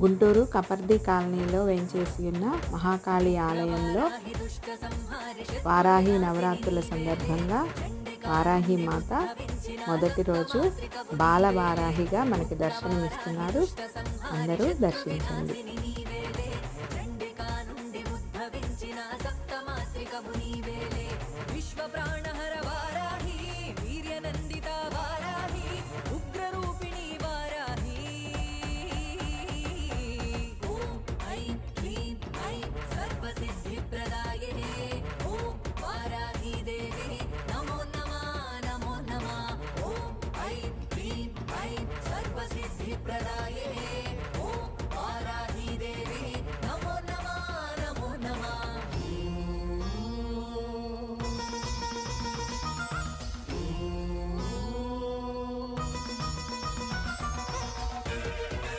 గుంటూరు కపర్ది కాలనీలో వేంచేసి ఉన్న మహాకాళి ఆలయంలో వారాహి నవరాత్రుల సందర్భంగా వారాహి మాత మొదటి రోజు బాల వారాహిగా మనకి దర్శనమిస్తున్నారు. అందరూ దర్శించండి. విశ్వ प्रदाय